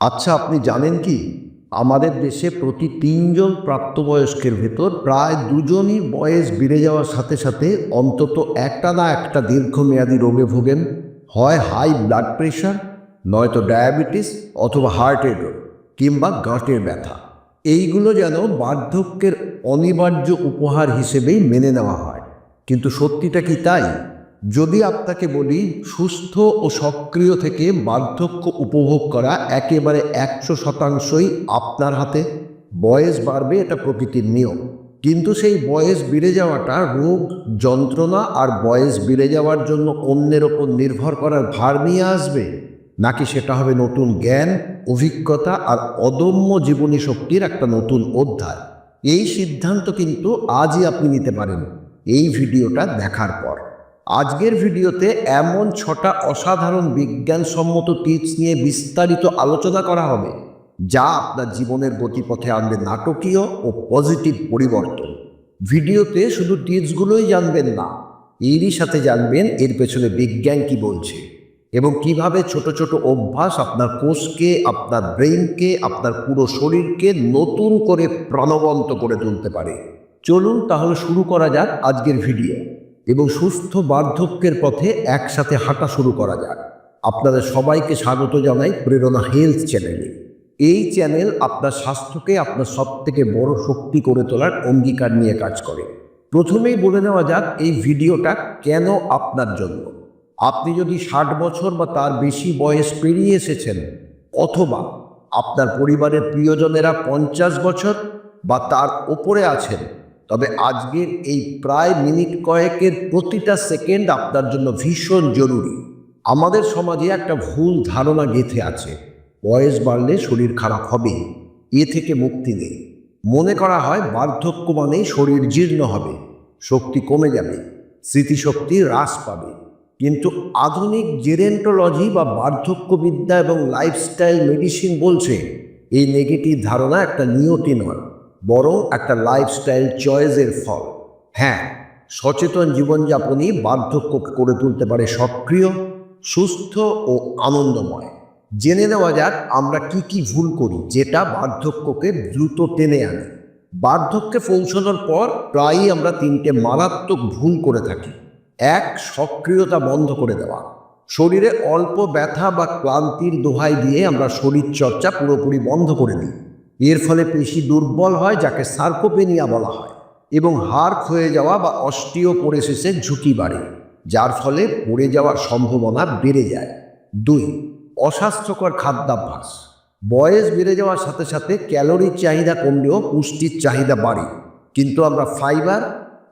আচ্ছা আপনি জানেন কি? আমাদের দেশে প্রতি তিনজন প্রাপ্তবয়স্কের ভেতর প্রায় দুজনই বয়স বেড়ে যাওয়ার সাথে সাথে অন্তত একটা না একটা দীর্ঘমেয়াদী রোগে ভোগেন। হয় হাই ব্লাড প্রেশার, নয়তো ডায়াবেটিস অথবা হার্টের রোগ কিংবা গাঁটের ব্যথা। এইগুলো যেন বার্ধক্যের অনিবার্য উপহার হিসেবেই মেনে নেওয়া হয়। কিন্তু সত্যিটা কি তাই? যদি আপনাকে বলি, সুস্থ ও সক্রিয় থেকে বার্ধক্য উপভোগ করা একেবারে একশো শতাংশই আপনার হাতে। বয়স বাড়বে, এটা প্রকৃতির নিয়ম। কিন্তু সেই বয়স বেড়ে যাওয়াটা রোগ, যন্ত্রণা আর বয়স বেড়ে যাওয়ার জন্য অন্যের ওপর নির্ভর করার ভার নিয়ে আসবে। নাকি সেটা হবে নতুন জ্ঞান, অভিজ্ঞতা আর অদম্য জীবনী শক্তির একটা নতুন অধ্যায়? এই সিদ্ধান্ত কিন্তু আজই আপনি নিতে পারেন। এই ভিডিওটা দেখার পর। আজকের ভিডিওতে এমন ছটা অসাধারণ বিজ্ঞানসম্মত টিপস নিয়ে বিস্তারিত আলোচনা করা হবে, যা আপনার জীবনের গতিপথে আনবে নাটকীয় ও পজিটিভ পরিবর্তন। ভিডিওতে শুধু টিপসগুলোই জানবেন না, এরই সাথে জানবেন এর পেছনে বিজ্ঞান কি বলছে এবং কীভাবে ছোট ছোট অভ্যাস আপনার কোষকে, আপনার ব্রেইনকে, আপনার পুরো শরীরকে নতুন করে প্রাণবন্ত করে তুলতে পারে। চলুন তাহলে শুরু করা যাক আজকের ভিডিও। এবং সুস্থ বার্ধক্যের পথে একসাথে হাঁটা শুরু করা যাক। আপনাদের সবাইকে স্বাগত জানাই প্রেরণা হেলথ চ্যানেলে। এই চ্যানেল আপনার স্বাস্থ্যকে আপনার সব থেকে বড় শক্তি করে তোলার অঙ্গীকার নিয়ে কাজ করে। প্রথমেই বলে নেওয়া যাক এই ভিডিওটা কেন আপনার জন্য। আপনি যদি ষাট বছর বা তার বেশি বয়স পেরিয়ে এসেছেন অথবা আপনার পরিবারের প্রিয়জনেরা পঞ্চাশ বছর বা তার ওপরে আছেন তবে আজকের এই প্রায় মিনিট কয়েকের প্রতিটা সেকেন্ড আপনার জন্য ভীষণ জরুরি। আমাদের সমাজে একটা ভুল ধারণা গেঁথে আছে, বয়স বাড়লে শরীর খারাপ হবে, এ থেকে মুক্তি নেই। মনে করা হয় বার্ধক্য মানেই শরীর জীর্ণ হবে, শক্তি কমে যাবে, স্মৃতিশক্তি হ্রাস পাবে। কিন্তু আধুনিক জেরেন্টোলজি বা বার্ধক্যবিদ্যা এবং লাইফস্টাইল মেডিসিন বলছে, এই নেগেটিভ ধারণা একটা নিয়তি নয়। বরং একটা লাইফস্টাইল চয়েসের ফল। হ্যাঁ সচেতন জীবনযাপনই বার্ধক্যকে করে তুলতে পারে সক্রিয়, সুস্থ ও আনন্দময়। জেনে নেওয়া যাক আমরা কি কি ভুল করি যেটা বার্ধক্যকে দ্রুত টেনে আনে। বার্ধক্যে পৌঁছানোর পর প্রায়ই আমরা তিনটে মারাত্মক ভুল করে থাকি। এক, সক্রিয়তা বন্ধ করে দেওয়া। শরীরে অল্প ব্যথা বা ক্লান্তির দোহাই দিয়ে আমরা শরীর চর্চা পুরোপুরি বন্ধ করে দিই। এর ফলে পেশি দুর্বল হয়, যাকে সার্কোপেনিয়া বলা হয় এবং হাড় ক্ষয়ে যাওয়া বা অস্টিওপোরেসিসের ঝুঁকি বাড়ে, যার ফলে পড়ে যাওয়ার সম্ভাবনা বেড়ে যায়। দুই, অস্বাস্থ্যকর খাদ্যাভ্যাস। বয়স বেড়ে যাওয়ার সাথে সাথে ক্যালোরির চাহিদা কমলেও পুষ্টির চাহিদা বাড়ে। কিন্তু আমরা ফাইবার,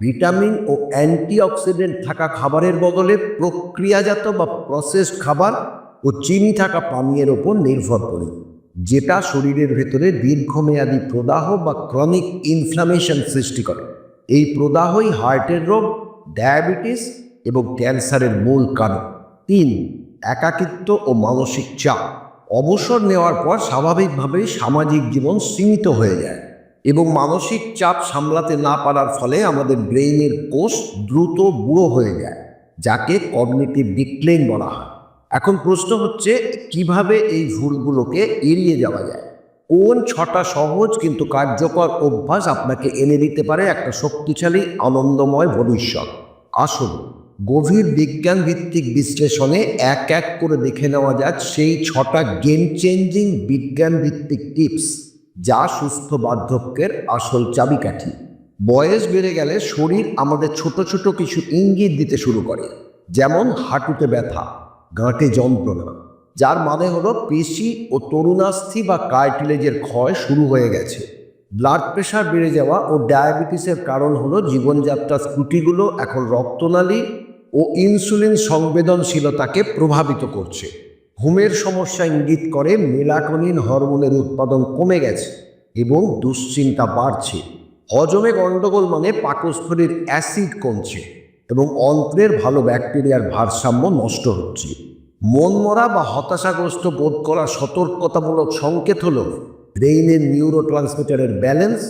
ভিটামিন ও অ্যান্টিঅক্সিডেন্ট থাকা খাবারের বদলে প্রক্রিয়াজাত বা প্রসেসড খাবার ও চিনি থাকা পানীয়ের ওপর নির্ভর করি। যেটা শরীরের ভেতরে দীর্ঘমেয়াদী প্রদাহ বা ক্রনিক ইনফ্লামেশন সৃষ্টি করে। এই প্রদাহই হার্টের রোগ ডায়াবেটিস এবং ক্যান্সারের মূল কারণ। তিন, একাকিত্ব ও মানসিক চাপ। অবসর নেওয়ার পর স্বাভাবিকভাবেই সামাজিক জীবন সীমিত হয়ে যায় এবং মানসিক চাপ সামলাতে না পারার ফলে আমাদের ব্রেইনের কোষ দ্রুত বুড়ো হয়ে যায়, যাকে কগনিটিভ ডিক্লেন বলা হয়। এখন প্রশ্ন হচ্ছে, কীভাবে এই ভুলগুলোকে এড়িয়ে যাওয়া যায়? কোন ছটা সহজ কিন্তু কার্যকর অভ্যাস আপনাকে এনে দিতে পারে একটা শক্তিশালী, আনন্দময় ভবিষ্যৎ? আসুন, গভীর বিজ্ঞান ভিত্তিক বিশ্লেষণে এক এক করে দেখে নেওয়া যাক সেই ছটা গেম চেঞ্জিং বিজ্ঞান ভিত্তিক টিপস যা সুস্থ বার্ধক্যের আসল চাবিকাঠি। বয়স বেড়ে গেলে শরীর আমাদের ছোট ছোট কিছু ইঙ্গিত দিতে শুরু করে, যেমন হাঁটুতে ব্যথা গাঁটে যন্ত্রণা। যার মানে হলো পেশি ও তরুণাস্থি বা কার্টিলেজের ক্ষয় শুরু হয়ে গেছে। ব্লাড প্রেশার বেড়ে যাওয়া ও ডায়াবেটিসের কারণ হলো জীবনযাত্রার স্কুটিগুলো এখন রক্তনালী ও ইনসুলিন সংবেদনশীলতাকে প্রভাবিত করছে। ঘুমের সমস্যা ইঙ্গিত করে মেলাটোনিন হরমোনের উৎপাদন কমে গেছে এবং দুশ্চিন্তা বাড়ছে। হজমে গণ্ডগোল মানে পাকস্থলীর অ্যাসিড কমছে। এবং অন্ত্রের ভালো ব্যাকটেরিয়ার ভারসাম্য নষ্ট হচ্ছে। মনমরা বা হতাশাগ্রস্ত বোধ করা সতর্কতামূলক সংকেত হল ব্রেইনের নিউরো ট্রান্সমিটারের ব্যালেন্স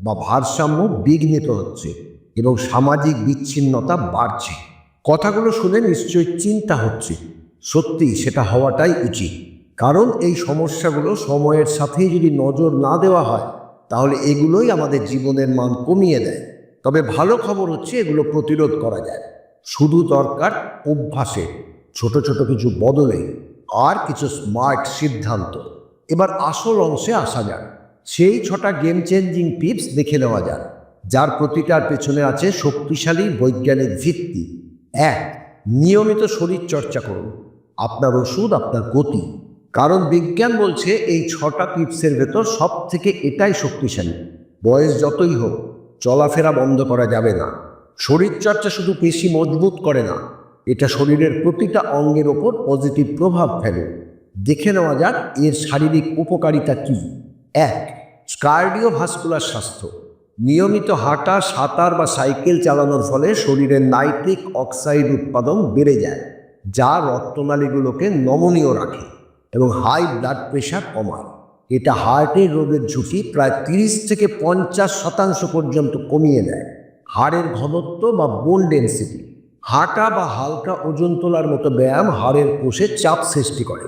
বা ভারসাম্য বিঘ্নিত হচ্ছে এবং সামাজিক বিচ্ছিন্নতা বাড়ছে। কথাগুলো শুনে নিশ্চয়ই চিন্তা হচ্ছে। সত্যি সেটা হওয়াটাই উচিত। কারণ এই সমস্যাগুলো সময়ের সাথেই যদি নজর না দেওয়া হয়, তাহলে এগুলোই আমাদের জীবনের মান কমিয়ে দেয়। তবে ভালো খবর হচ্ছে এগুলো প্রতিরোধ করা যায়। শুধু দরকার অভ্যাসে ছোট ছোট কিছু বদলে আর কিছু স্মার্ট সিদ্ধান্ত। এবার আসল অংশে আসা যাক। সেই ছটা গেম চেঞ্জিং টিপস দেখে নেওয়া যাক। যার প্রতিটার পেছনে আছে শক্তিশালী বৈজ্ঞানিক ভিত্তি। এক, নিয়মিত শরীর চর্চা করুন। আপনার ওষুধ, আপনার গতি। কারণ বিজ্ঞান বলছে এই ছটা টিপসের ভেতর সব থেকে এটাই শক্তিশালী। বয়স যতই হোক চলাফেরা বন্ধ করা যাবে না। শরীরচর্চা শুধু পেশি মজবুত করে না, এটা শরীরের প্রতিটা অঙ্গের ওপর পজিটিভ প্রভাব ফেলে। দেখে নেওয়া যাক এর শারীরিক উপকারিতা কী। এক, কার্ডিওভাস্কুলার স্বাস্থ্য। নিয়মিত হাঁটা, সাঁতার বা সাইকেল চালানোর ফলে শরীরের নাইট্রিক অক্সাইড উৎপাদন বেড়ে যায়, যা রক্তনালীগুলোকে নমনীয় রাখে এবং হাই ব্লাড প্রেশার কমায়। এটা হার্টের রোগের ঝুঁকি প্রায় তিরিশ থেকে পঞ্চাশ শতাংশ পর্যন্ত কমিয়ে দেয়। হাড়ের ঘনত্ব বা বোন ডেন্সিটি হাঁটা বা হালকা ওজন তোলার মতো ব্যায়াম হাড়ের কোষে চাপ সৃষ্টি করে,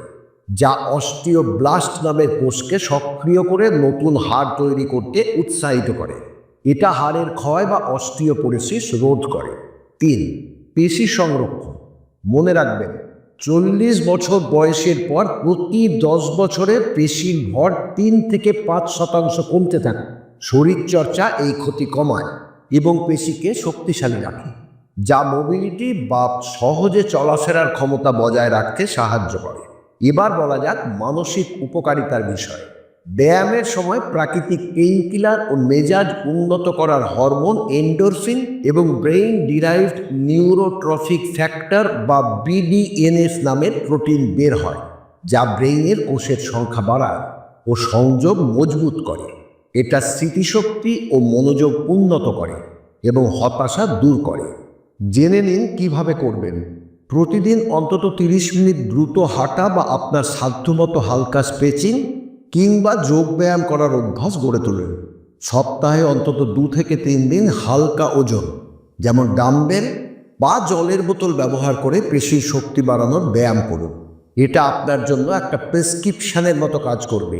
যা অস্টিও ব্লাস্ট নামের কোষকে সক্রিয় করে নতুন হাড় তৈরি করতে উৎসাহিত করে। এটা হাড়ের ক্ষয় বা অস্টিওপোরোসিস রোধ করে। তিন, পেশি সংরক্ষণ। মনে রাখবেন চল্লিশ বছর বয়সের পর প্রতি দশ বছরে পেশির ভর তিন থেকে পাঁচ শতাংশ কমতে থাকে। শরীরচর্চা এই ক্ষতি কমায় এবং পেশিকে শক্তিশালী রাখে, যা মোবিলিটি বা সহজে চলাফেরার ক্ষমতা বজায় রাখতে সাহায্য করে। এবার বলা যাক মানসিক উপকারিতার বিষয়। ব্যায়ামের সময় প্রাকৃতিক পেইনকিলার ও মেজাজ উন্নত করার হরমোন এন্ডোরফিন এবং ব্রেইন ডিরাইভড নিউরোট্রফিক ফ্যাক্টর বা বিডিএনএস নামের প্রোটিন বের হয়, যা ব্রেইনের কোষের সংখ্যা বাড়ায় ও সংযোগ মজবুত করে। এটা স্মৃতিশক্তি ও মনোযোগ উন্নত করে এবং হতাশা দূর করে। জেনে নিন কীভাবে করবেন। প্রতিদিন অন্তত তিরিশ মিনিট দ্রুত হাঁটা বা আপনার সাধ্যমতো হালকা স্ট্রেচিং কিংবা যোগ ব্যায়াম করার অভ্যাস গড়ে তুলুন। সপ্তাহে অন্তত দু থেকে তিন দিন হালকা ওজন, যেমন ডাম্বেল বা জলের বোতল ব্যবহার করে পেশির শক্তি বাড়ানোর ব্যায়াম করুন। এটা আপনার জন্য একটা প্রেসক্রিপশানের মতো কাজ করবে,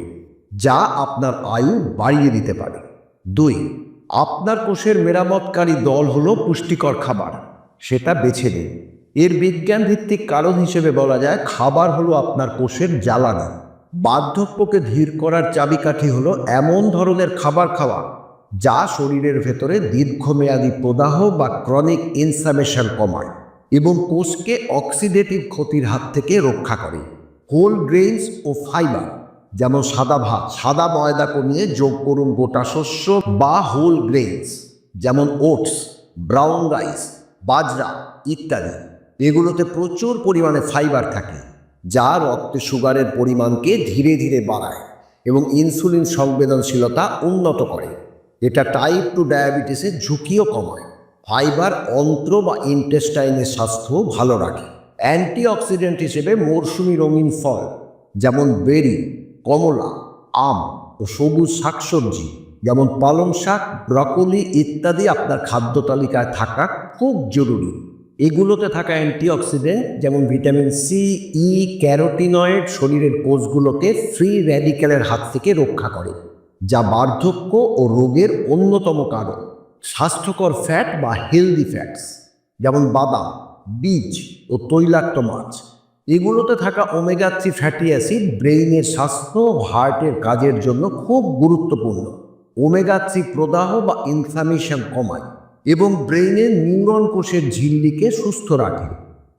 যা আপনার আয়ু বাড়িয়ে দিতে পারে। দুই, আপনার কোষের মেরামতকারী দল হলো পুষ্টিকর খাবার, সেটা বেছে নিন। এর বিজ্ঞান ভিত্তিক কারণ হিসেবে বলা যায়, খাবার হলো আপনার কোষের জ্বালানি। বার্ধক্যকে ধীর করার চাবিকাঠি হলো এমন ধরনের খাবার খাওয়া যা শরীরের ভেতরে দীর্ঘমেয়াদী প্রদাহ বা ক্রনিক ইনফ্লামেশন কমায় এবং কোষকে অক্সিডেটিভ ক্ষতির হাত থেকে রক্ষা করে। হোল গ্রেইনস ও ফাইবার যেমন সাদা ভাত, সাদা ময়দা কমিয়ে যোগ করুন গোটা শস্য বা হোল গ্রেইনস যেমন ওটস ব্রাউন রাইস বাজরা ইত্যাদি। এগুলোতে প্রচুর পরিমাণে ফাইবার থাকে। যা রক্তে সুগারের পরিমাণকে ধীরে ধীরে বাড়ায় এবং ইনসুলিন সংবেদনশীলতা উন্নত করে। এটা টাইপ টু ডায়াবেটিসের ঝুঁকিও কমায়। ফাইবার অন্ত্র বা ইন্টেস্টাইনের স্বাস্থ্য ভালো রাখে। অ্যান্টিঅক্সিডেন্ট হিসেবে মরশুমি রঙিন ফল যেমন বেরি, কমলা, আম ও সবুজ শাকসবজি যেমন পালং শাক, ব্রকলি ইত্যাদি আপনার খাদ্য তালিকায় থাকা খুব জরুরি। এগুলোতে থাকা অ্যান্টিঅক্সিডেন্ট, যেমন ভিটামিন সি, ই, ক্যারোটিনয়েড শরীরের কোষগুলোকে ফ্রি র্যাডিক্যালের হাত থেকে রক্ষা করে, যা বার্ধক্য ও রোগের অন্যতম কারণ। স্বাস্থ্যকর ফ্যাট বা হেলদি ফ্যাটস যেমন বাদাম, বীজ ও তৈলাক্ত মাছ। এগুলোতে থাকা ওমেগা থ্রি ফ্যাটি অ্যাসিড ব্রেইনের স্বাস্থ্য ও হার্টের কাজের জন্য খুব গুরুত্বপূর্ণ। ওমেগা থ্রি প্রদাহ বা ইনফ্লামেশন কমায়। এবং ব্রেইনের নিউরন কোষের ঝিল্লিকে সুস্থ রাখে,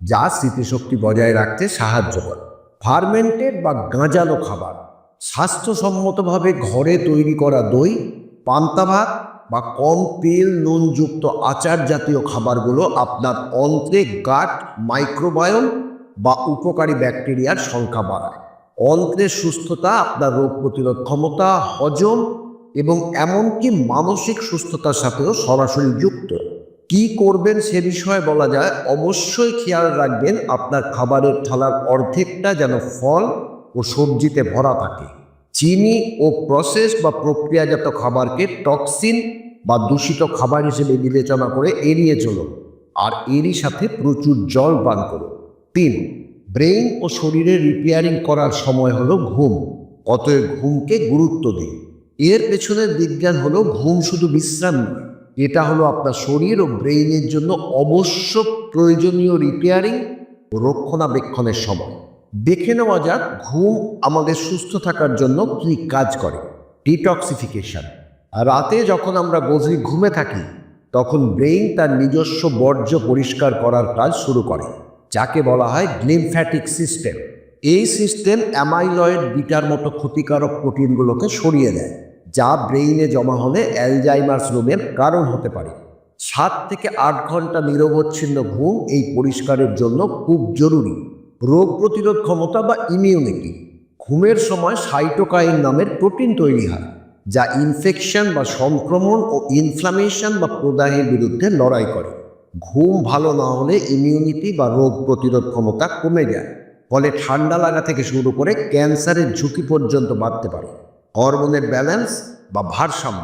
যা স্মৃতিশক্তি বজায় রাখতে সাহায্য করে। ফার্মেন্টেড বা গাঁজালো খাবার, স্বাস্থ্যসম্মতভাবে ঘরে তৈরি করা দই, পান্তা ভাত বা কম তেল নুনযুক্ত আচার জাতীয় খাবারগুলো আপনার অন্ত্রে গাট মাইক্রোবায়ন বা উপকারী ব্যাকটেরিয়ার সংখ্যা বাড়ায়। অন্ত্রের সুস্থতা আপনার রোগ প্রতিরোধ ক্ষমতা, হজম এবং এমনকি মানসিক সুস্থতার সাথেও সরাসরি যুক্ত। কি করবেন সে বিষয়ে বলা যায়, অবশ্যই খেয়াল রাখবেন আপনার খাবারের থালার অর্ধেকটা যেন ফল ও সবজিতে ভরা থাকে। চিনি ও প্রসেস বা প্রক্রিয়াজাত খাবারকে টক্সিন বা দূষিত খাবার হিসেবে বিবেচনা করে এড়িয়ে চলুন। আর এরই সাথে প্রচুর জল পান করুন। তিন, ব্রেইন ও শরীরে রিপেয়ারিং করার সময় হলো ঘুম। অতএব ঘুমকে গুরুত্ব দিন। এর পেছনের বিজ্ঞান হলো ঘুম শুধু বিশ্রাম এটা হলো আপনার শরীর ও ব্রেইনের জন্য অবশ্য প্রয়োজনীয় রিপেয়ারিং ও রক্ষণাবেক্ষণের সময়। দেখে নেওয়া যাক ঘুম আমাদের সুস্থ থাকার জন্য কী কাজ করে। ডিটক্সিফিকেশন রাতে যখন আমরা গভীর ঘুমে থাকি, তখন ব্রেইন তার নিজস্ব বর্জ্য পরিষ্কার করার কাজ শুরু করে, যাকে বলা হয় গ্লিমফ্যাটিক সিস্টেম এই সিস্টেম অ্যামাইলয়েড বিটার মতো ক্ষতিকারক প্রোটিনগুলোকে সরিয়ে দেয়। যা ব্রেইনে জমা হলে অ্যালজাইমার্স রোগের কারণ হতে পারে। সাত থেকে আট ঘণ্টা নিরবচ্ছিন্ন ঘুম এই পরিষ্কারের জন্য খুব জরুরি। রোগ প্রতিরোধ ক্ষমতা বা ইমিউনিটি ঘুমের সময় সাইটোকাইন নামের প্রোটিন তৈরি হয়, যা ইনফেকশন বা সংক্রমণ ও ইনফ্লামেশন বা প্রদাহের বিরুদ্ধে লড়াই করে। ঘুম ভালো না হলে ইমিউনিটি বা রোগ প্রতিরোধ ক্ষমতা কমে যায়, ফলে ঠান্ডা লাগা থেকে শুরু করে ক্যান্সারের ঝুঁকি পর্যন্ত বাড়তে পারে। হরমোনের ব্যালেন্স বা ভারসাম্য।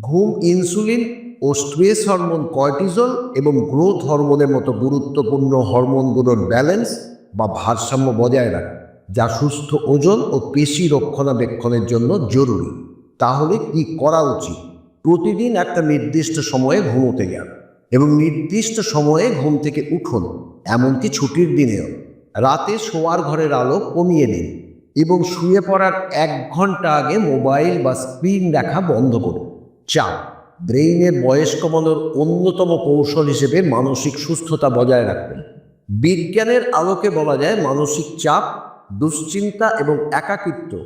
ঘুম, ইনসুলিন, ও স্ট্রেস হরমোন কর্টিজল এবং গ্রোথ হরমোনের মতো গুরুত্বপূর্ণ হরমোনগুলোর ব্যালেন্স বা ভারসাম্য বজায় রাখে, যা সুস্থ ওজন ও পেশি রক্ষণাবেক্ষণের জন্য জরুরি। তাহলে কি করা উচিত? প্রতিদিন একটা নির্দিষ্ট সময়ে ঘুমোতে যান এবং নির্দিষ্ট সময়ে ঘুম থেকে উঠুন, এমনকি ছুটির দিনেও। রাতে শোয়ার ঘরের আলো কমিয়ে দিন। এবং শুয়ে পড়ার এক ঘণ্টা আগে মোবাইল বা স্ক্রিন দেখা বন্ধ করুন। চাপ। ব্রেইনের বয়স কমানোর অন্যতম কৌশল হিসেবে মানসিক সুস্থতা বজায় রাখবেন। বিজ্ঞানের আলোকে বলা যায় মানসিক চাপ, দুশ্চিন্তা এবং একাকিত্ব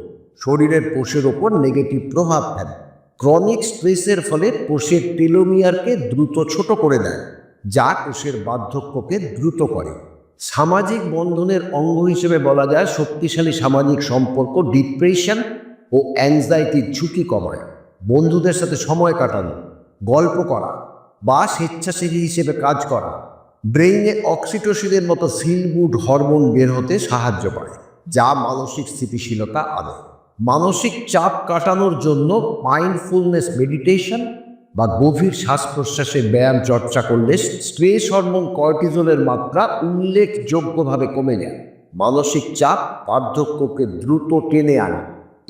শরীরের কোষের ওপর নেগেটিভ প্রভাব ফেলে। ক্রনিক স্ট্রেসের ফলে কোষের টেলোমিয়ারকে দ্রুত ছোট করে দেয়, যা কোষের বার্ধক্যকে দ্রুত করে। সামাজিক বন্ধনের অঙ্গ হিসেবে বলা যায় শক্তিশালী সামাজিক সম্পর্ক ডিপ্রেশন ও অ্যাংজাইটির ঝুঁকি কমায়। বন্ধুদের সাথে সময় কাটানো, গল্প করা বা স্বেচ্ছাসেবী হিসেবে কাজ করা ব্রেইনে অক্সিটোসিনের মতো ফিল গুড হরমোন বের হতে সাহায্য করে, যা মানসিক স্থিতিশীলতা আনে। মানসিক চাপ কাটানোর জন্য মাইন্ডফুলনেস মেডিটেশন বা গভীর শ্বাস প্রশ্বাসের ব্যায়াম চর্চা করলে স্ট্রেস হরমোন কর্টিজলের মাত্রা উল্লেখযোগ্যভাবে কমে যায়। মানসিক চাপ বার্ধক্যকে দ্রুত টেনে আনে।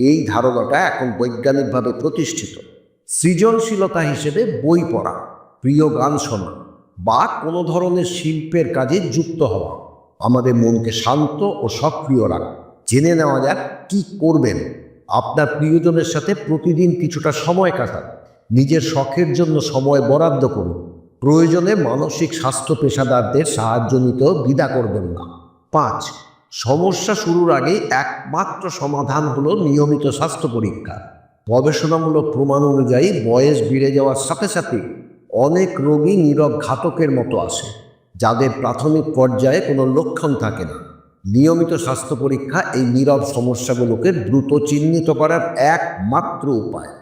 এই ধারণাটা এখন বৈজ্ঞানিকভাবে প্রতিষ্ঠিত। সৃজনশীলতা হিসেবে বই পড়া, প্রিয় গান শোনা বা কোনো ধরনের শিল্পের কাজে যুক্ত হওয়া আমাদের মনকে শান্ত ও সক্রিয় রাখে। জেনে নেওয়া যাক কী করবেন। আপনার প্রিয়জনের সাথে প্রতিদিন কিছুটা সময় কাটান। নিজের শখের জন্য সময় বরাদ্দ করুন। প্রয়োজনে মানসিক স্বাস্থ্য পেশাদারদের সাহায্য নিতেও দ্বিধা করবেন না। পাঁচ, সমস্যা শুরুর আগে একমাত্র সমাধান হলো নিয়মিত স্বাস্থ্য পরীক্ষা। গবেষণামূলক প্রমাণ অনুযায়ী বয়স বেড়ে যাওয়ার সাথে সাথে অনেক রোগী নীরব ঘাতকের মতো আসে, যাদের প্রাথমিক পর্যায়ে কোনো লক্ষণ থাকে না। নিয়মিত স্বাস্থ্য পরীক্ষা এই নীরব সমস্যাগুলোকে দ্রুত চিহ্নিত করার একমাত্র উপায়।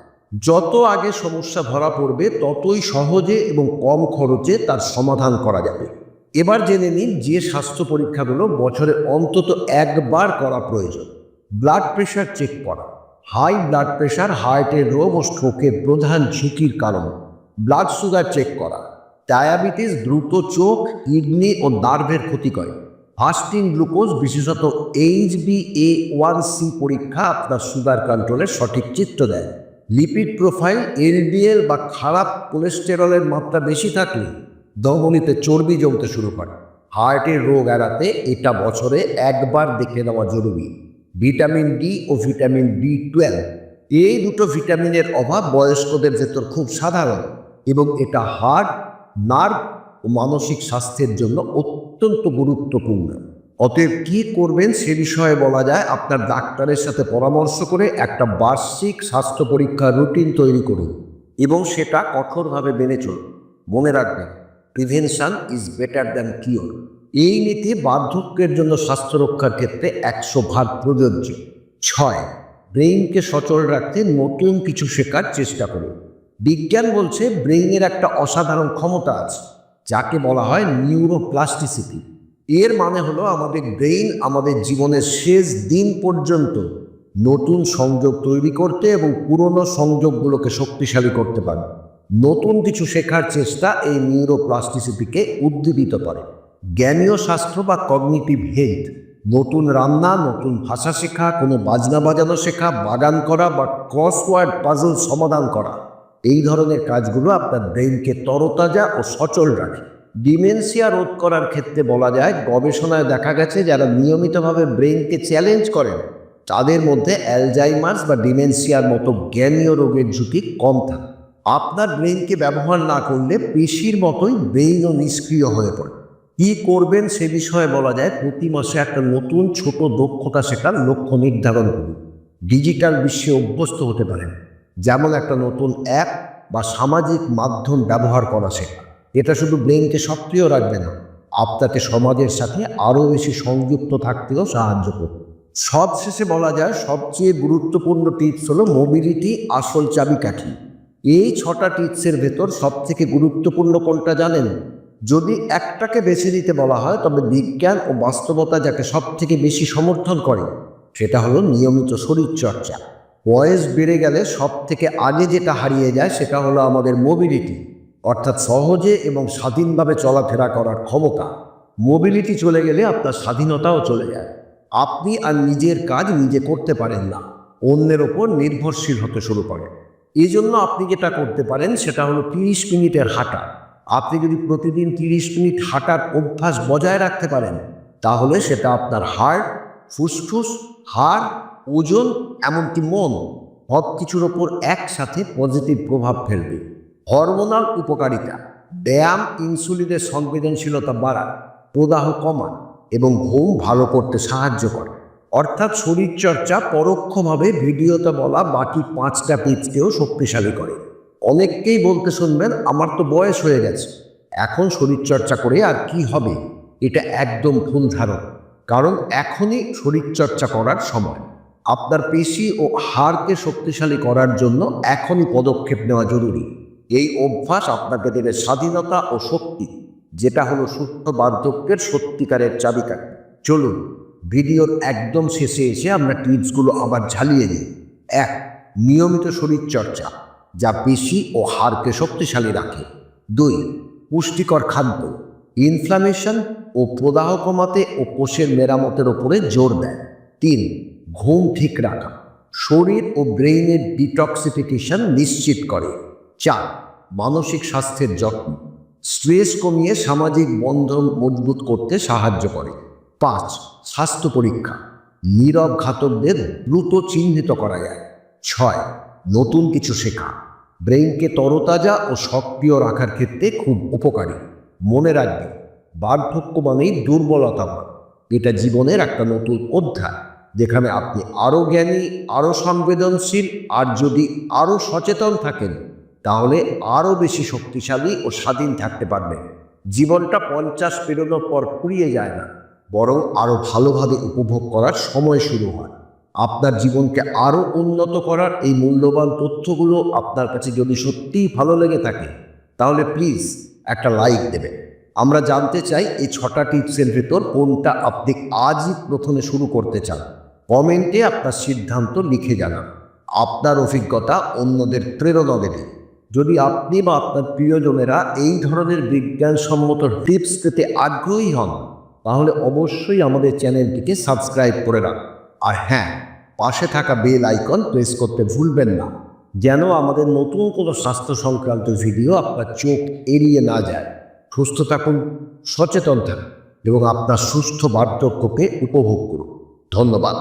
যত আগে সমস্যা ধরা পড়বে, ততই সহজে এবং কম খরচে তার সমাধান করা যাবে। এবার জেনে নিন যে স্বাস্থ্য পরীক্ষাগুলো বছরে অন্তত একবার করা প্রয়োজন। ব্লাড প্রেশার চেক করা। হাই ব্লাড প্রেশার, হার্টের রোগ ও স্ট্রোকের প্রধান ঝুঁকির কারণ। ব্লাড সুগার চেক করা। ডায়াবেটিস দ্রুত চোখ, কিডনি ও নার্ভের ক্ষতি করে। ফাস্টিং গ্লুকোজ, বিশেষত H B A one C পরীক্ষা আপনার সুগার কন্ট্রোলের সঠিক চিত্র দেয়। লিপিড প্রোফাইল এলডিএল বা খারাপ কোলেস্টেরলের মাত্রা বেশি থাকলে ধমনীতে চর্বি জমতে শুরু করে। হার্টের রোগ এড়াতে এটা বছরে একবার দেখে নেওয়া জরুরি। ভিটামিন ডি ও ভিটামিন বি টুয়েলভ এই দুটো ভিটামিনের অভাব বয়স্কদের ভেতর খুব সাধারণ এবং এটা হার্ট নার্ভ ও মানসিক স্বাস্থ্যের জন্য অত্যন্ত গুরুত্বপূর্ণ। অতএব কী করবেন সে বিষয়ে বলা যায় আপনার ডাক্তারের সাথে পরামর্শ করে একটা বার্ষিক স্বাস্থ্য পরীক্ষার রুটিন তৈরি করুন এবং সেটা কঠোরভাবে মেনে চলুন। মনে রাখবেন, prevention is better than cure. এই নীতি বার্ধক্যের জন্য স্বাস্থ্য রক্ষার ক্ষেত্রে একশো ভাগ প্রযোজ্য। ছয়, ব্রেইনকে সচল রাখতে নতুন কিছু শেখার চেষ্টা করুন। বিজ্ঞান বলছে ব্রেইনের একটা অসাধারণ ক্ষমতা আছে, যাকে বলা হয় নিউরোপ্লাস্টিসিটি। এর মানে হলো আমাদের ব্রেইন আমাদের জীবনের শেষ দিন পর্যন্ত নতুন সংযোগ তৈরি করতে এবং পুরনো সংযোগগুলোকে শক্তিশালী করতে পারে। নতুন কিছু শেখার চেষ্টা এই নিউরোপ্লাস্টিসিটিকে উদ্দীপিত করে। জ্ঞানীয় শাস্ত্র বা কগনিটিভ হেলথ নতুন রান্না, নতুন ভাষা শেখা, কোনো বাজনা বাজানো শেখা, বাগান করা বা ক্রসওয়ার্ড পাজল সমাধান করা, এই ধরনের কাজগুলো আপনার ব্রেইনকে তরতাজা ও সচল রাখে। ডিমেনশিয়া রোধ করার ক্ষেত্রে বলা যায়, গবেষণায় দেখা গেছে যারা নিয়মিতভাবে ব্রেইনকে চ্যালেঞ্জ করেন, তাদের মধ্যে অ্যালজাইমার্স বা ডিমেনশিয়ার মতো জ্ঞানীয় রোগের ঝুঁকি কম থাকে। আপনার ব্রেইনকে ব্যবহার না করলে পেশির মতোই ব্রেইনও নিষ্ক্রিয় হয়ে পড়ে। কী করবেন সে বিষয়ে বলা যায়, প্রতি মাসে একটা নতুন ছোট দক্ষতা শেখার লক্ষ্য নির্ধারণ করুন। ডিজিটাল বিশ্বে অভ্যস্ত হতে পারেন। যেমন একটা নতুন অ্যাপ বা সামাজিক মাধ্যম ব্যবহার করা শেখা। এটা শুধু ব্রেনকে সক্রিয় রাখবে না, আপনাকে সমাজের সাথে আরও বেশি সংযুক্ত থাকতেও সাহায্য করবে। সবশেষে বলা যায়, সবচেয়ে গুরুত্বপূর্ণ টিপস হলো মোবিলিটি আসল চাবিকাঠি। এই ছটা টিপসের ভেতর সবথেকে গুরুত্বপূর্ণ কোনটা জানেন? যদি একটাকে বেছে নিতে বলা হয়, তবে বিজ্ঞান ও বাস্তবতা যাকে সব থেকে বেশি সমর্থন করে, সেটা হলো নিয়মিত শরীরচর্চা। বয়স বেড়ে গেলে সব থেকে আগে যেটা হারিয়ে যায়, সেটা হলো আমাদের মোবিলিটি অর্থাৎ সহজে এবং স্বাধীনভাবে চলাফেরা করার ক্ষমতা। মোবিলিটি চলে গেলে আপনার স্বাধীনতাও চলে যায়। আপনি আর নিজের কাজ নিজে করতে পারেন না। অন্যের ওপর নির্ভরশীল হতে শুরু করেন এই জন্য আপনি যেটা করতে পারেন সেটা হলো তিরিশ মিনিটের হাঁটা। আপনি যদি প্রতিদিন তিরিশ মিনিট হাঁটার অভ্যাস বজায় রাখতে পারেন, তাহলে সেটা আপনার হার্ট ফুসফুস, হাড়, ওজন, এমনকি মন সব কিছুর ওপর একসাথে পজিটিভ প্রভাব ফেলবে। হরমোনাল উপকারিতা, ব্যায়াম, ইনসুলিনের সংবেদনশীলতা বাড়ায়, প্রদাহ কমান এবং ঘুম ভালো করতে সাহায্য করে। অর্থাৎ শরীরচর্চা পরোক্ষভাবে ভিডিওতে বলা বাকি পাঁচটা পিচকেও শক্তিশালী করে। অনেককেই বলতে শুনবেন, আমার তো বয়স হয়ে গেছে। এখন শরীরচর্চা করে আর কি হবে? এটা একদম ভুল ধারণা। কারণ এখনই শরীরচর্চা করার সময়। আপনার পেশি ও হাড়কে শক্তিশালী করার জন্য এখনই পদক্ষেপ নেওয়া জরুরি। এই অভ্যাস আপনাকে দেবে স্বাধীনতা ও শক্তি, যেটা হলো সুস্থ বার্ধক্যের সত্যিকারের চাবিকাঠি। চলুন, ভিডিওর একদম শেষে এসে আমরা টিপসগুলো আবার ঝালিয়ে দিই এক, নিয়মিত শরীরচর্চা, যা পেশি ও হাড়কে শক্তিশালী রাখে। দুই, পুষ্টিকর খাদ্য ইনফ্লামেশন ও প্রদাহ কমাতে ও কোষের মেরামতের ওপরে জোর দেয়। তিন, ঘুম ঠিক রাখা, শরীর ও ব্রেইনের ডিটক্সিফিকেশন নিশ্চিত করে। চার মানসিক স্বাস্থ্যের যত্ন, স্ট্রেস কমিয়ে সামাজিক বন্ধন মজবুত করতে সাহায্য করে। পাঁচ, স্বাস্থ্য পরীক্ষা, নীরব ঘাতকদের দ্রুত চিহ্নিত করা যায়। ছয়, নতুন কিছু শেখা, ব্রেইনকে তরতাজা ও সক্রিয় রাখার ক্ষেত্রে খুব উপকারী। মনে রাখবে বার্ধক্য মানেই দুর্বলতা এটা জীবনের একটা নতুন অধ্যায়, যেখানে আপনি আরও জ্ঞানী আরও সংবেদনশীল, আর যদি আরও সচেতন থাকেন তাহলে আরও বেশি শক্তিশালী ও স্বাধীন থাকতে পারবেন জীবনটা পঞ্চাশ পেরোনোর পর ফুরিয়ে যায় না, বরং আরও ভালোভাবে উপভোগ করার সময় শুরু হয়। আপনার জীবনকে আরও উন্নত করার এই মূল্যবান তথ্যগুলো আপনার কাছে যদি সত্যিই ভালো লেগে থাকে, তাহলে প্লিজ একটা লাইক দেবেন। আমরা জানতে চাই এই ছটা টিপসের ভেতর কোনটা আপনি আজই প্রথমে শুরু করতে চান। কমেন্টে আপনার সিদ্ধান্ত লিখে জানান। আপনার অভিজ্ঞতা অন্যদের প্রেরণা দেবে। যদি আপনি বা আপনার প্রিয়জনেরা এই ধরনের বিজ্ঞানসম্মত টিপস পেতে আগ্রহী হন, তাহলে অবশ্যই আমাদের চ্যানেলটিকে সাবস্ক্রাইব করে রাখুন আর হ্যাঁ পাশে থাকা বেল আইকন প্রেস করতে ভুলবেন না, যেন আমাদের নতুন কোনো স্বাস্থ্য সংক্রান্ত ভিডিও আপনার চোখ এড়িয়ে না যায়। সুস্থ থাকুন, সচেতন থাকুন, এবং আপনার সুস্থ বার্ধক্যকে উপভোগ করুন। ধন্যবাদ।